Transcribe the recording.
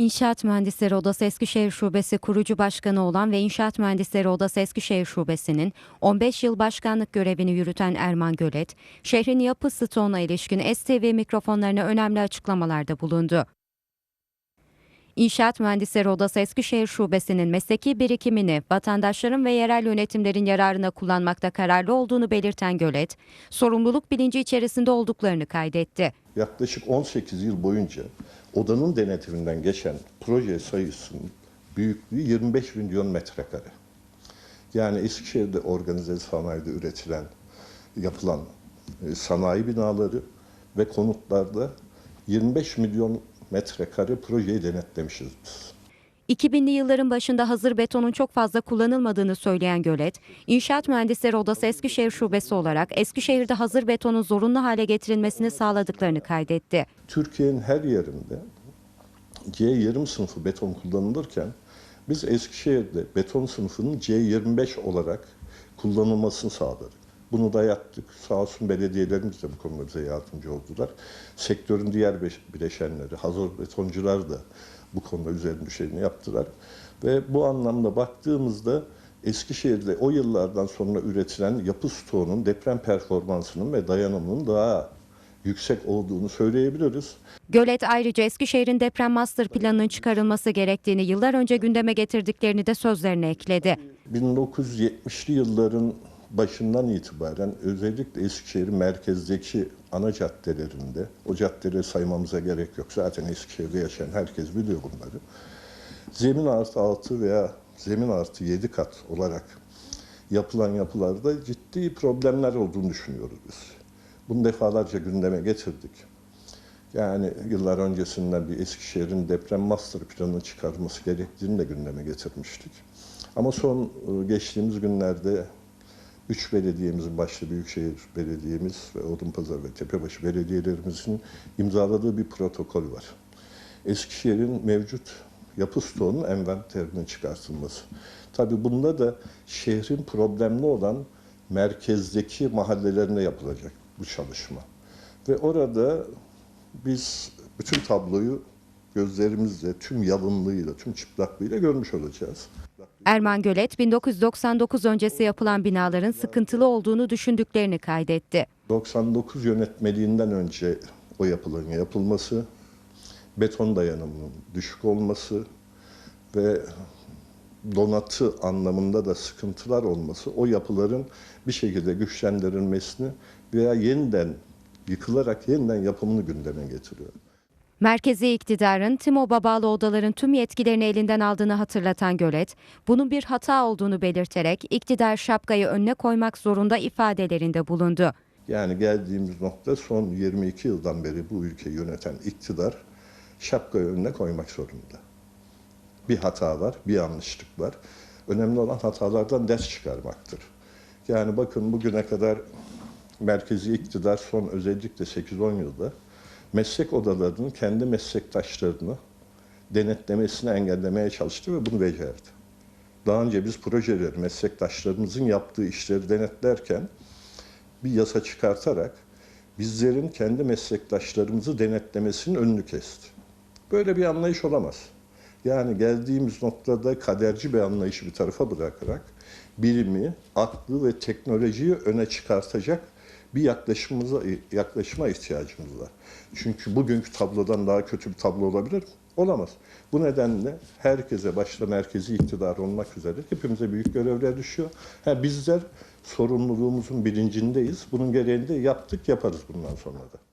İnşaat Mühendisleri Odası Eskişehir Şubesi kurucu başkanı olan ve İnşaat Mühendisleri Odası Eskişehir Şubesi'nin 15 yıl başkanlık görevini yürüten Erman Gölet, şehrin yapı stoğuna ilişkin STV mikrofonlarına önemli açıklamalarda bulundu. İnşaat Mühendisleri Odası Eskişehir Şubesi'nin mesleki birikimini vatandaşların ve yerel yönetimlerin yararına kullanmakta kararlı olduğunu belirten Gölet, sorumluluk bilinci içerisinde olduklarını kaydetti. yaklaşık 18 yıl boyunca odanın denetiminden geçen proje sayısının büyüklüğü 25 milyon metrekare. Yani Eskişehir'de organize sanayide üretilen, yapılan e, sanayi binaları ve konutlarda 25 milyon metrekare projeyi denetlemişiz biz. 2000'li yılların başında hazır betonun çok fazla kullanılmadığını söyleyen Gölet, İnşaat Mühendisleri Odası Eskişehir Şubesi olarak Eskişehir'de hazır betonun zorunlu hale getirilmesini sağladıklarını kaydetti. Türkiye'nin her yerinde C20 sınıfı beton kullanılırken biz Eskişehir'de beton sınıfının C25 olarak kullanılmasını sağladık. Bunu da yaptık. Sağ olsun belediyelerimiz de bu konuda bize yardımcı oldular. Sektörün diğer bileşenleri, hazır betoncular da bu konuda üzerine düşeni yaptılar. Ve bu anlamda baktığımızda Eskişehir'de o yıllardan sonra üretilen yapı stoğunun deprem performansının ve dayanımının daha yüksek olduğunu söyleyebiliriz. Gölet ayrıca Eskişehir'in deprem master planının çıkarılması gerektiğini yıllar önce gündeme getirdiklerini de sözlerine ekledi. 1970'li yılların başından itibaren özellikle Eskişehir merkezdeki ana caddelerinde, o caddeleri saymamıza gerek yok. Zaten Eskişehir'de yaşayan herkes biliyor bunları. Zemin artı 6 veya zemin artı 7 kat olarak yapılan yapılarda ciddi problemler olduğunu düşünüyoruz biz. Bunu defalarca gündeme getirdik. Yani yıllar öncesinden bir Eskişehir'in deprem master planı çıkarması gerektiğini de gündeme getirmiştik. Ama son e, geçtiğimiz günlerde üç belediyemizin başta Büyükşehir Belediyemiz ve Odunpazarı ve Tepebaşı belediyelerimizin imzaladığı bir protokol var. Eskişehir'in mevcut yapı stoğunun envanterinin çıkartılması. Tabii bunda da şehrin problemli olan merkezdeki mahallelerine yapılacak bu çalışma. Ve orada biz bütün tabloyu gözlerimizle, tüm yalınlığıyla, tüm çıplaklığıyla görmüş olacağız. Erman Gölet, 1999 öncesi yapılan binaların sıkıntılı olduğunu düşündüklerini kaydetti. 99 yönetmeliğinden önce o yapıların yapılması, beton dayanımının düşük olması ve donatı anlamında da sıkıntılar olması o yapıların bir şekilde güçlendirilmesini veya yeniden yıkılarak yeniden yapımını gündeme getiriyor. Merkezi iktidarın TİMOB'a bağlı odaların tüm yetkilerini elinden aldığını hatırlatan Gölet, bunun bir hata olduğunu belirterek iktidar şapkayı önüne koymak zorunda ifadelerinde bulundu. Yani geldiğimiz nokta son 22 yıldan beri bu ülkeyi yöneten iktidar şapkayı önüne koymak zorunda. Bir hata var, bir yanlışlık var. Önemli olan hatalardan ders çıkarmaktır. Yani bakın bugüne kadar merkezi iktidar son özellikle 8-10 yılda meslek odalarının kendi meslektaşlarını denetlemesini engellemeye çalıştı ve bunu becerdi. Daha önce biz projeleri meslektaşlarımızın yaptığı işleri denetlerken bir yasa çıkartarak bizlerin kendi meslektaşlarımızı denetlemesinin önünü kesti. Böyle bir anlayış olamaz. Yani geldiğimiz noktada kaderci bir anlayışı bir tarafa bırakarak bilimi, aklı ve teknolojiyi öne çıkartacak bir yaklaşımımıza, yaklaşıma ihtiyacımız var. Çünkü bugünkü tablodan daha kötü bir tablo olabilir mi? Olamaz. Bu nedenle herkese başta merkezi iktidar olmak üzere hepimize büyük görevler düşüyor. Ha, bizler sorumluluğumuzun bilincindeyiz. Bunun gereğini de yaptık, yaparız bundan sonra da.